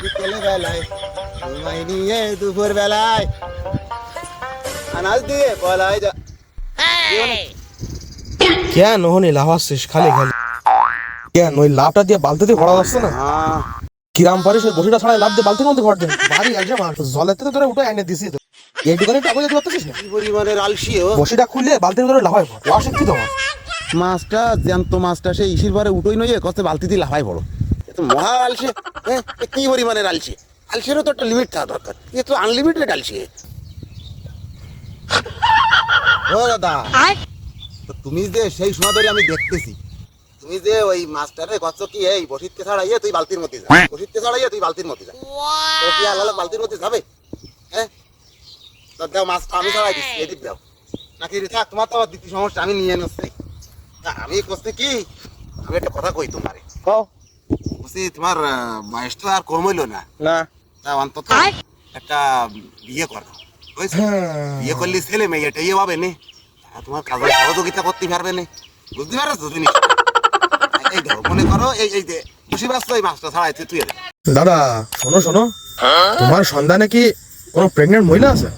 বিকেলে বেলায় তোমায় নিয়ে দুপুর বেলায় আনাজ দিয়ে বলাই যা কেন ওখানে লাভ আসছিস? খালি খালি। কেন? ওই লাভটা দিয়ে ভরা যাচ্ছে না? হ্যাঁ। কিরাম পারিস? ওই বসিটা লাভ দিয়ে বালতির মধ্যে ভর দেন বাড়ি জলের থেকে তোরা উঠে এনে দিছি তো। এই দোকানে টাকা যেতে পারতেছিস না? পরিমাণের আলসি বসিটা খুললে বালতির ভিতরে লাভাই পড়। ওয়া শিক্ষিত আমার মাছটা জ্যান্ত মাছটা সেই ইসির পারে উঠোই নইয়ে কষ্ট বালতি দিয়ে লাফাই পড়ো। এ তো মহা আলসে হ্যাঁ? কি পরিমাণের আলসে? আলসেরও তো একটা লিমিট থাকা দরকার। এ তো আনলিমিটেড আলসে। ও দাদা তো তুমি যে সেই সময় ধরে আমি দেখতেছি তুমি যে ওই মাছটারে কত কি এই বসিতকে ছাড়াইয়ে তুই বালতির মধ্যে যা। বসিতকে ছাড়াইয়ে তুই বালতির মধ্যে যা। তো কি আলাদা বালতির মধ্যে যাবে? হ্যাঁ? তো দাও মাছটা আমি ছাড়াই দিচ্ছি এদিক দাও। নাকি রে থাক তোমার তো আবার দ্বিতীয় সমস্যা আমি নিয়ে নিচ্ছি আমি করতে কি? আমি একটা কথা কই তোমারে। বলছি তোমার বয়স তো আর কম হইল না। না। তা অন্তত একটা বিয়ে করো বিয়ে করলে ছেলে মেয়ে এটা ইয়ে পাবে নে। তোমার কাজে সহযোগিতা করতে পারবে না। বুঝতে পারছ তুমি এই দেখো মনে করো এই এই যে খুশি ব্যস্ত এই মাছটা ছাড়াইতে তুই দাদা শোনো শোনো। তোমার সন্ধানে কি কোনো প্রেগনেন্ট মহিলা আছে?